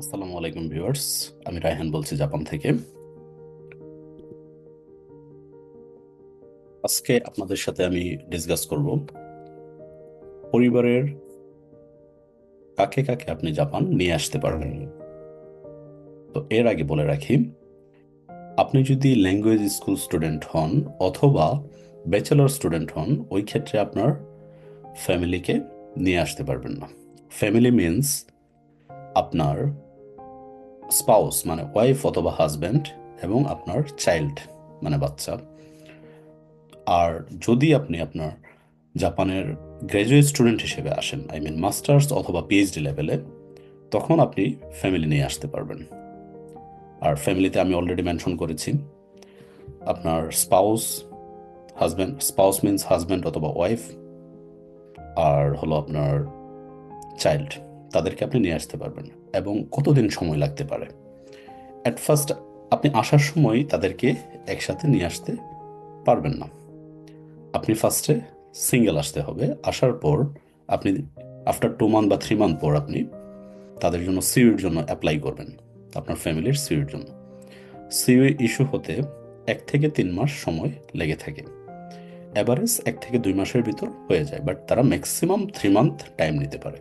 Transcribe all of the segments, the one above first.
আসসালামু আলাইকুম ভিউয়ার্স, আমি রায়হান বলছি জাপান থেকে। আজকে আপনাদের সাথে আমি ডিসকাস করব পরিবারের কাকে কাকে আপনি জাপান নিয়ে আসতে পারবেন। তো এর আগে বলে রাখি, আপনি যদি ল্যাঙ্গুয়েজ স্কুল স্টুডেন্ট হন অথবা ব্যাচেলর স্টুডেন্ট হন, ওই ক্ষেত্রে আপনার ফ্যামিলিকে নিয়ে আসতে পারবেন না। ফ্যামিলি মিনস আপনার স্পাউস মানে ওয়াইফ অথবা হাজব্যান্ড এবং আপনার চাইল্ড মানে বাচ্চা। আর যদি আপনি আপনার জাপানের গ্র্যাজুয়েট স্টুডেন্ট হিসেবে আসেন আই মিন মাস্টার্স অথবা পিএইচডি লেভেলে তখন আপনি ফ্যামিলি নিয়ে আসতে পারবেন। আর ফ্যামিলিতে আমি অলরেডি মেনশন করেছি, আপনার spouse husband spouse means husband অথবা ওয়াইফ আর হলো আপনার চাইল্ড তাদেরকে আপনি নিয়ে আসতে পারবেন। এবং কতদিন সময় লাগতে পারে? অ্যাট ফার্স্ট আপনি আসার সময় তাদেরকে একসাথে নিয়ে আসতে পারবেন না। আপনি ফার্স্টে সিঙ্গেল আসতে হবে। আসার পর আপনি আফটার টু মান্থ বা থ্রি মান্থ পর আপনি তাদের জন্য সিউর জন্য অ্যাপ্লাই করবেন। আপনার ফ্যামিলির সিউর জন্য। সিউ ইস্যু হতে এক থেকে তিন মাস সময় লেগে থাকে। অ্যাভারেজ এক থেকে দুই মাসের ভিতর হয়ে যায় বাট তারা ম্যাক্সিমাম থ্রি মান্থ টাইম নিতে পারে।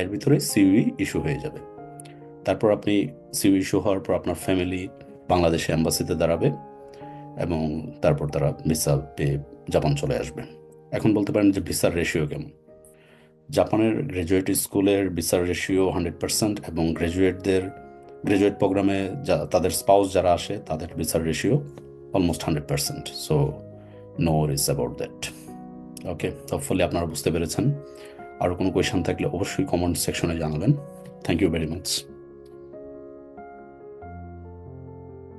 এর ভিতরে সিউই ইস্যু হয়ে যাবে। তারপর আপনি সিউ ইস্যু হওয়ার পর আপনার ফ্যামিলি বাংলাদেশে অ্যাম্বাসিতে দাঁড়াবে এবং তারপর তারা ভিসা পেয়ে জাপান চলে আসবে। এখন বলতে পারেন যে ভিসার রেশিও কেমন? জাপানের গ্র্যাজুয়েট স্কুলের ভিসার রেশিও হান্ড্রেড পার্সেন্ট এবং গ্র্যাজুয়েটদের গ্র্যাজুয়েট প্রোগ্রামে যা, তাদের স্পাউস যারা আসে, তাদের ভিসার ratio almost hundred percent so no is about that okay hopefully আপনারা বুঝতে পেরেছেন। আরও কোনো কোয়েশন থাকলে অবশ্যই কমেন্ট সেকশনে জানাবেন। Thank you very much